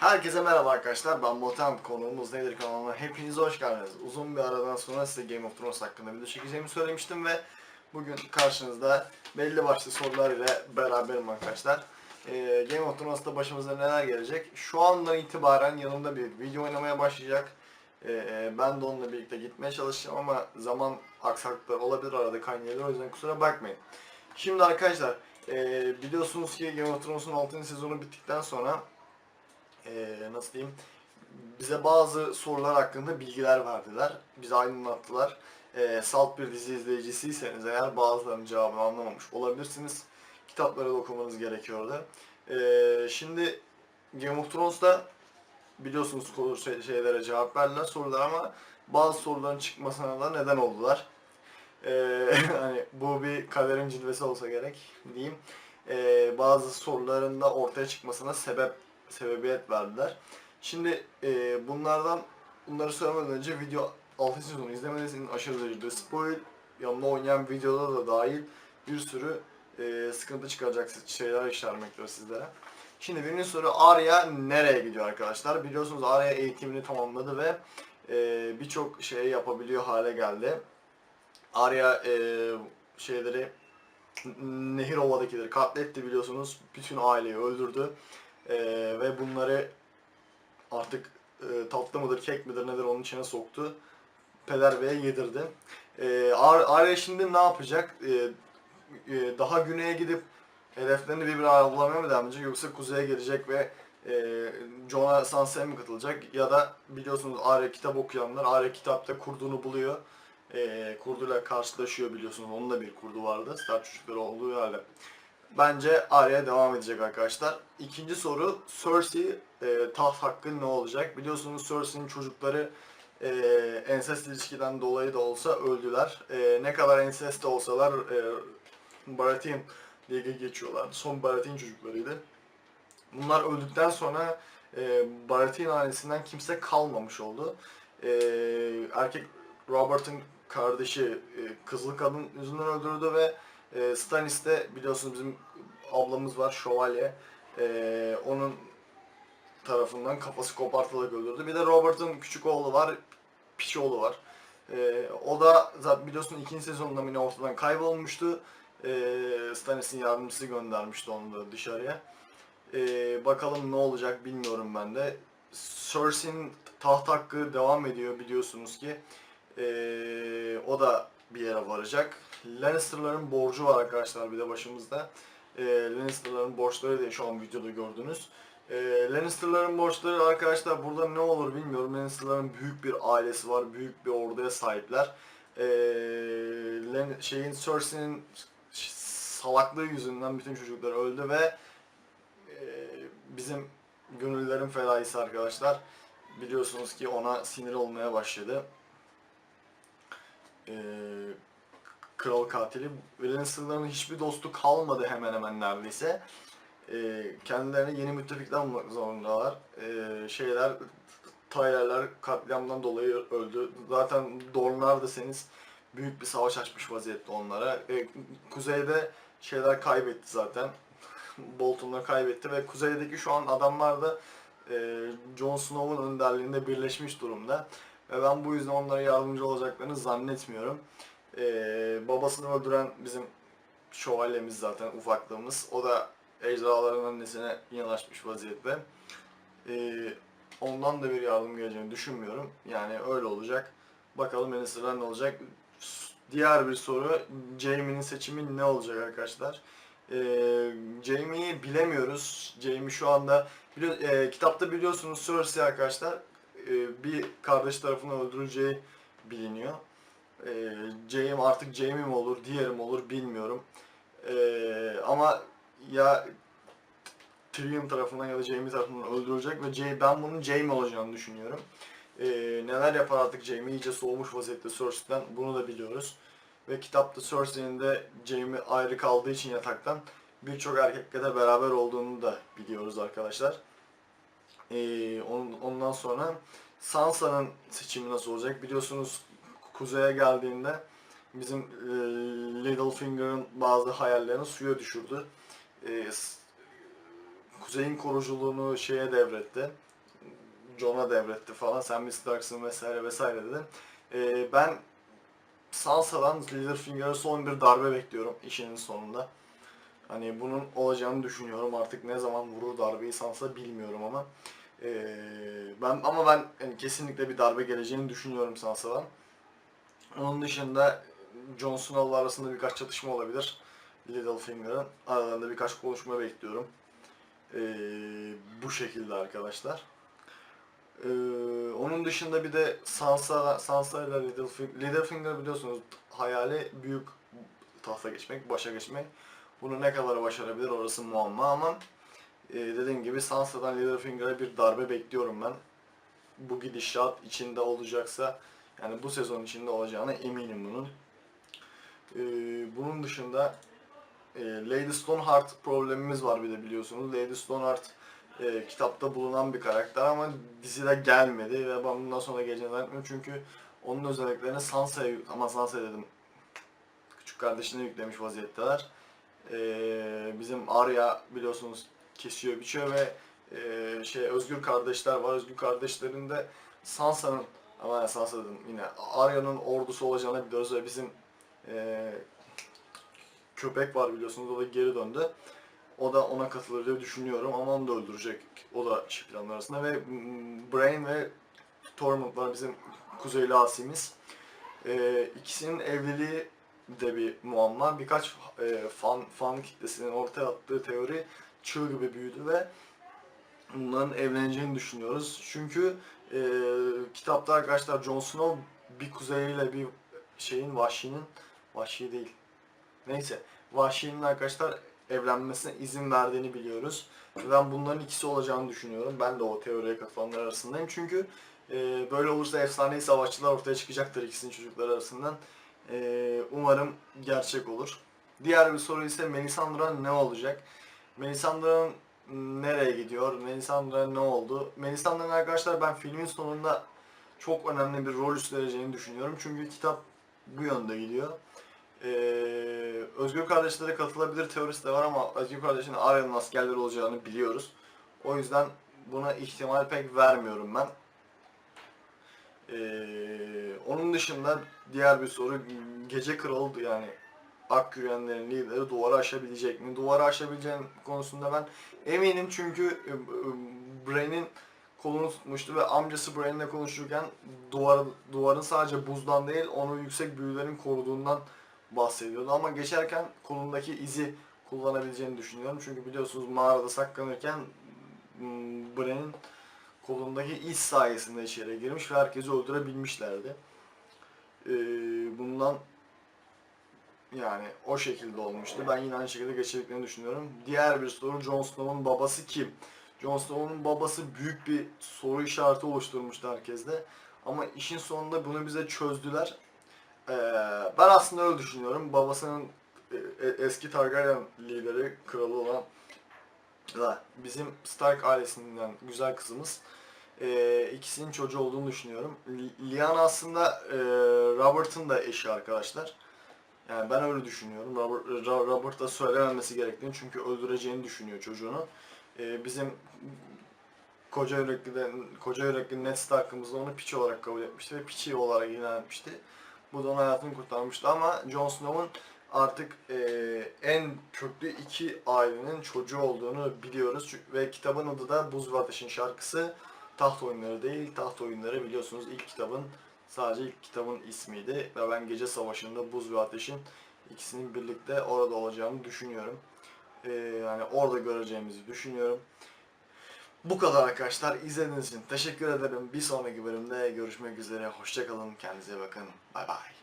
Herkese merhaba arkadaşlar. Ben Motem konuğumuz nedir kanalına hepiniz hoş geldiniz. Uzun bir aradan sonra size Game of Thrones hakkında video çekeceğimi söylemiştim ve bugün karşınızda belli başlı sorular ile beraberim arkadaşlar. Ee, Game of Thrones'ta başımıza neler gelecek? Şu andan itibaren yanımda bir video oynamaya başlayacak. Ee, ben de onunla birlikte gitmeye çalışacağım ama zaman aksaklıklar olabilir arada kaynayabilir o yüzden kusura bakmayın. Şimdi arkadaşlar e, biliyorsunuz ki Game of Thrones'un 6. sezonu bittikten sonra e, nasıl diyeyim bize bazı sorular hakkında bilgiler verdiler. Bize aydınlattılar. E, salt bir dizi izleyicisiyseniz eğer bazılarının cevabını anlamamış olabilirsiniz. Kitapları da okumanız gerekiyordu. E, şimdi Game of Thrones'ta biliyorsunuz şey- şeylere cevap verdiler sorular ama bazı soruların çıkmasına da neden oldular. E, hani bu bir kaderin cilvesi olsa gerek diyeyim. E, bazı soruların da ortaya çıkmasına sebep sebebiyet verdiler. Şimdi e, bunlardan bunları söylemeden önce video 6. sezonu izlemediyseniz aşırı derecede spoil yanında oynayan videoda da dahil bir sürü e, sıkıntı çıkaracak şeyler işarmektedir sizlere. Şimdi birinci soru Arya nereye gidiyor arkadaşlar? Biliyorsunuz Arya eğitimini tamamladı ve e, birçok şey yapabiliyor hale geldi. Arya e, şeyleri Nehirova'dakileri katletti biliyorsunuz. Bütün aileyi öldürdü. Ee, ve bunları artık e, tatlı mıdır, kek midir nedir onun içine soktu. Peder Bey'e yedirdi. Ee, Ar- Arya şimdi ne yapacak? Ee, e, daha güneye gidip hedeflerini birbirine avlamaya mı devam yoksa kuzeye gelecek ve e, Jon'a Sansa'ya mı katılacak? Ya da biliyorsunuz Arya kitap okuyanlar Arya kitapta kurduğunu buluyor. E, kurduyla karşılaşıyor biliyorsunuz. Onun da bir kurdu vardı. Star çocukları olduğu halde. Bence Arya devam edecek arkadaşlar. İkinci soru Cersei e, taht hakkı ne olacak? Biliyorsunuz Cersei'nin çocukları e, ensest ilişkiden dolayı da olsa öldüler. E, ne kadar ensest de olsalar e, Baratheon diye geçiyorlardı. Son Baratheon çocuklarıydı. Bunlar öldükten sonra e, Baratheon ailesinden kimse kalmamış oldu. E, erkek Robert'ın kardeşi e, kızıl kadın yüzünden öldürüldü ve e, Stannis de biliyorsunuz bizim ablamız var şövalye. E, onun tarafından kafası kopartılarak öldürdü. Bir de Robert'ın küçük oğlu var, piç oğlu var. E, o da zaten biliyorsun ikinci sezonunda yine ortadan kaybolmuştu. E, Stannis'in yardımcısı göndermişti onu da dışarıya. E, bakalım ne olacak bilmiyorum ben de. Cersei'nin taht hakkı devam ediyor biliyorsunuz ki. E, o da bir yere varacak. Lannister'ların borcu var arkadaşlar bir de başımızda. E, Lannister'ların borçları diye şu an videoda gördünüz. E, Lannister'ların borçları arkadaşlar burada ne olur bilmiyorum. Lannister'ların büyük bir ailesi var, büyük bir orduya sahipler. E, Lan- şeyin Cersei'nin salaklığı yüzünden bütün çocuklar öldü ve e, bizim gönüllerin fedaisi arkadaşlar. Biliyorsunuz ki ona sinir olmaya başladı. E, kral katili. Lannister'ların hiçbir dostu kalmadı hemen hemen neredeyse. E, kendilerine yeni müttefikler bulmak zorundalar. E, şeyler, Tyrell'ler katliamdan dolayı öldü. Zaten Dorne'lar deseniz büyük bir savaş açmış vaziyette onlara. E, kuzeyde şeyler kaybetti zaten. Bolton'la kaybetti ve kuzeydeki şu an adamlar da e, Jon Snow'un önderliğinde birleşmiş durumda. Ve ben bu yüzden onlara yardımcı olacaklarını zannetmiyorum. Ee, babasını öldüren bizim şövalyemiz zaten ufaklığımız. O da ejderhaların annesine yanaşmış vaziyette. Ee, ondan da bir yardım geleceğini düşünmüyorum. Yani öyle olacak. Bakalım Lannister'dan ne olacak. Diğer bir soru Jaime'nin seçimi ne olacak arkadaşlar? Ee, Jaime'yi bilemiyoruz. Jaime şu anda biliyor, e, kitapta biliyorsunuz Cersei arkadaşlar e, bir kardeş tarafından öldürüleceği biliniyor. E, Jaime artık Jaime mi olur, diğeri mi olur bilmiyorum. E, ama ya Tyrion tarafından ya da Jaime tarafından öldürülecek ve Jaime, ben bunun Jaime olacağını düşünüyorum. E, neler yapar artık Jaime iyice soğumuş vaziyette Cersei'den bunu da biliyoruz. Ve kitapta Cersei'nin de Jaime ayrı kaldığı için yataktan birçok erkekle de beraber olduğunu da biliyoruz arkadaşlar. Ee, on- ondan sonra Sansa'nın seçimi nasıl olacak? Biliyorsunuz kuzeye geldiğinde bizim e, Littlefinger'ın bazı hayallerini suya düşürdü. E, kuzeyin koruculuğunu şeye devretti. Jon'a devretti falan. Sen mi Starks'ın vesaire vesaire dedi. Ee, ben Sansa'dan Littlefinger'a son bir darbe bekliyorum işinin sonunda. Hani bunun olacağını düşünüyorum. Artık ne zaman vurur darbeyi Sansa bilmiyorum ama. Ee, ben ama ben yani kesinlikle bir darbe geleceğini düşünüyorum Sansa'dan. Onun dışında Jon Snow'la arasında birkaç çatışma olabilir. Littlefinger'ın aralarında birkaç konuşma bekliyorum. Ee, bu şekilde arkadaşlar. Ee, onun dışında bir de Sansa, Sansa ile Littlefinger, Littlefinger biliyorsunuz hayali büyük tahta geçmek, başa geçmek. Bunu ne kadar başarabilir orası muamma ama e, dediğim gibi Sansa'dan Littlefinger'a bir darbe bekliyorum ben. Bu gidişat içinde olacaksa yani bu sezon içinde olacağına eminim bunun. Ee, bunun dışında e, Lady Stoneheart problemimiz var bir de biliyorsunuz. Lady Stoneheart e, kitapta bulunan bir karakter ama dizide gelmedi ve ben bundan sonra geleceğini zannetmiyorum çünkü onun özelliklerini Sansa'ya ama Sansa dedim küçük kardeşine yüklemiş vaziyetteler. E, bizim Arya biliyorsunuz kesiyor biçiyor ve e, şey Özgür kardeşler var. Özgür kardeşlerin de Sansa'nın ama Sansa dedim yine Arya'nın ordusu olacağını biliyoruz ve bizim e, köpek var biliyorsunuz o da geri döndü. O da ona katılır diye düşünüyorum ama onu da öldürecek. O da çift planlar arasında ve mm, Brain ve Tormund var bizim kuzeyli asimiz. Ee, ikisinin evliliği de bir muamma. Birkaç e, fan, fan kitlesinin ortaya attığı teori çığ gibi büyüdü ve bunların evleneceğini düşünüyoruz. Çünkü e, kitapta arkadaşlar Jon Snow bir kuzeyiyle bir şeyin Vahşi'nin Vahşi değil. Neyse. Vahşi'nin arkadaşlar evlenmesine izin verdiğini biliyoruz. Ben bunların ikisi olacağını düşünüyorum. Ben de o teoriye katılanlar arasındayım. Çünkü e, böyle olursa efsanevi savaşçılar ortaya çıkacaktır ikisinin çocukları arasından. E, umarım gerçek olur. Diğer bir soru ise Melisandre ne olacak? Melisandre'ın nereye gidiyor? Melisandre ne oldu? Melisandre'ın arkadaşlar ben filmin sonunda çok önemli bir rol üstleneceğini düşünüyorum. Çünkü kitap bu yönde gidiyor. Ee, Özgür kardeşlere katılabilir teorisi de var ama Özgür kardeşin Arya'nın askerleri olacağını biliyoruz. O yüzden buna ihtimal pek vermiyorum ben. Ee, onun dışında diğer bir soru Gece Kralı yani Akkürenlerin lideri duvarı aşabilecek mi? Duvarı aşabileceğin konusunda ben eminim çünkü e, e, Brain'in kolunu tutmuştu ve amcası Brain'le konuşurken duvar, duvarın sadece buzdan değil onu yüksek büyülerin koruduğundan bahsediyordu ama geçerken kolundaki izi kullanabileceğini düşünüyorum. Çünkü biliyorsunuz mağarada saklanırken m, Bran'in kolundaki iz sayesinde içeri girmiş ve herkesi öldürebilmişlerdi. Ee, bundan yani o şekilde olmuştu. Ben yine aynı şekilde geçirdiklerini düşünüyorum. Diğer bir soru Jon Snow'un babası kim? Jon Snow'un babası büyük bir soru işareti oluşturmuştu herkeste. Ama işin sonunda bunu bize çözdüler. Ee, ben aslında öyle düşünüyorum. Babasının e, e, eski Targaryen lideri, kralı olan bizim Stark ailesinden güzel kızımız. Ee, ikisinin çocuğu olduğunu düşünüyorum. Lyanna aslında e, Robert'ın da eşi arkadaşlar. Yani ben öyle düşünüyorum. Robert, Ra- Robert da söylememesi gerektiğini çünkü öldüreceğini düşünüyor çocuğunu. Ee, bizim koca yürekli de, koca yürekli Ned Stark'ımız da onu piç olarak kabul etmişti ve piçi olarak ilan etmişti. Bu da onun hayatını kurtarmıştı ama Jon Snow'un artık e, en köklü iki ailenin çocuğu olduğunu biliyoruz. Ve kitabın adı da Buz ve Ateş'in şarkısı. Taht oyunları değil, taht oyunları biliyorsunuz ilk kitabın sadece ilk kitabın ismiydi. Ve ben Gece Savaşı'nda Buz ve Ateş'in ikisinin birlikte orada olacağını düşünüyorum. E, yani orada göreceğimizi düşünüyorum. Bu kadar arkadaşlar. İzlediğiniz için teşekkür ederim. Bir sonraki bölümde görüşmek üzere. Hoşçakalın. Kendinize bakın. Bay bay.